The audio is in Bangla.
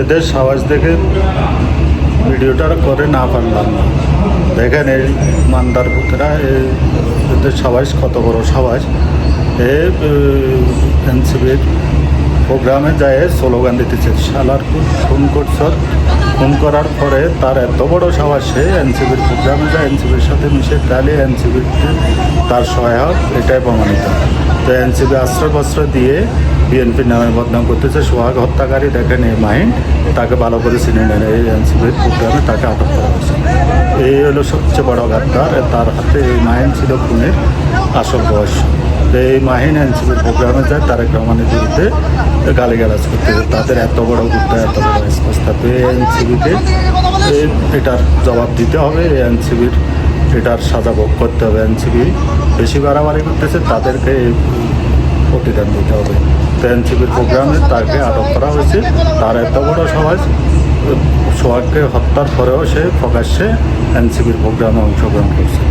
এদের সাহস দেখে ভিডিওটা করে না পারলাম না। দেখেন এই মান্দার পুতরা এদের সাবাস কত বড় সাবাস এ এনসিবির প্রোগ্রামে যায়, স্লোগান দিতেছে শালার খুন করছ। খুন করার পরে তার এত বড় সাহস, সে এনসিবির প্রোগ্রামে যায় এনসিবির সাথে মিশে তাহলে এনসিবির তার সহায়ক, এটাই প্রমাণিত। তো এনসিবি আশ্রয় প্রশ্রয় দিয়ে বিএনপির নামে বদনাম করতেছে, সোহাগ হত্যাকারী, দেখেন এই মাহিন তাকে ভালো করে চিনে নেন। এই এনসিবির প্রোগ্রামে তাকে আটক করা হয়েছে। এই হলো সবচেয়ে বড় গাদ্দার তার হাতে এই মাহিন ছিল খুনের আসল বয়স। এই মাহিন এনসিবির প্রোগ্রামে যায়, তারেক রহমানের বিরুদ্ধে গালিগালাজ করতেছে তাদের এত বড় গুদ্দা এত বড় স্পষ্ট। এই এনসিবিকে এটার জবাব দিতে হবে, এই এনসিবির এটার সাজা ভোগ করতে হবে। এনসিবি বেশি বাড়াবাড়ি করতেছে, তাদেরকে প্রতিদান দিতে হবে। তো এনসিবির প্রোগ্রামে তাকে আটক করা হয়েছে। তার এত বড় সমাজ সোহাগকে হত্যার পরেও সে প্রকাশ্যে এনসিপির প্রোগ্রামে অংশগ্রহণ করছে।